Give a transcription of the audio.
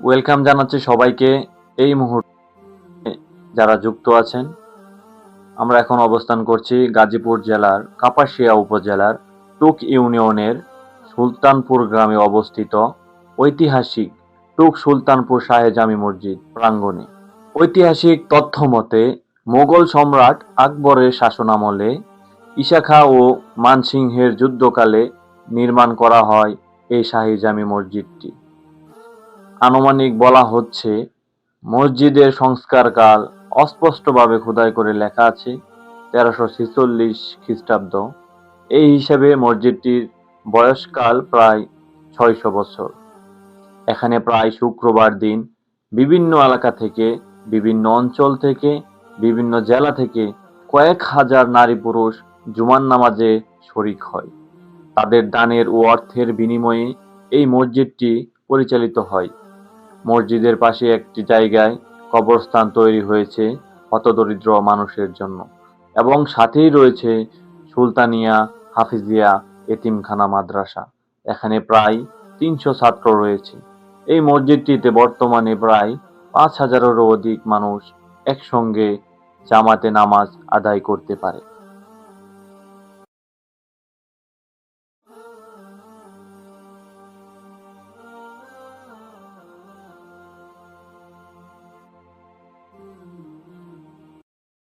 Welcome জানাচ্ছি সবাইকে এই মুহূর্তে যারা যুক্ত আছেন। আমরা এখন অবস্থান করছি গাজীপুর জেলার কাপাসিয়া উপজেলার টুক ইউনিয়নের সুলতানপুর গ্রামে অবস্থিত ঐতিহাসিক টুক সুলতানপুর শাহে জামি মসজিদ প্রাঙ্গণে। ঐতিহাসিক তথ্য মতে, মোগল সম্রাট আকবরের শাসনামলে ইশাখা ও মানসিংহের যুদ্ধকালে নির্মাণ করা হয় এই শাহী জামি মসজিদটি। আনুমানিক বলা হচ্ছে, মসজিদের সংস্কারকাল অস্পষ্টভাবে খোদাই করে লেখা আছে তেরোশো ছেচল্লিশ খ্রিস্টাব্দ। এই হিসাবে মসজিদটির বয়সকাল প্রায় ছয়শো বছর। এখানে প্রায় শুক্রবার দিন বিভিন্ন এলাকা থেকে, বিভিন্ন অঞ্চল থেকে, বিভিন্ন জেলা থেকে কয়েক হাজার নারী পুরুষ জুমান নামাজে শরিক হয়। তাদের দানের ও অর্থের বিনিময়ে এই মসজিদটি পরিচালিত হয়। মসজিদের পাশে একটি জায়গায় কবরস্থান তৈরি হয়েছে হতদরিদ্র মানুষের জন্য। এবং সাথেই রয়েছে সুলতানিয়া হাফিজিয়া এতিমখানা মাদ্রাসা। এখানে প্রায় তিনশো ছাত্র রয়েছে। এই মসজিদটিতে বর্তমানে প্রায় পাঁচ হাজারেরও অধিক মানুষ একসঙ্গে জামাতে নামাজ আদায় করতে পারে।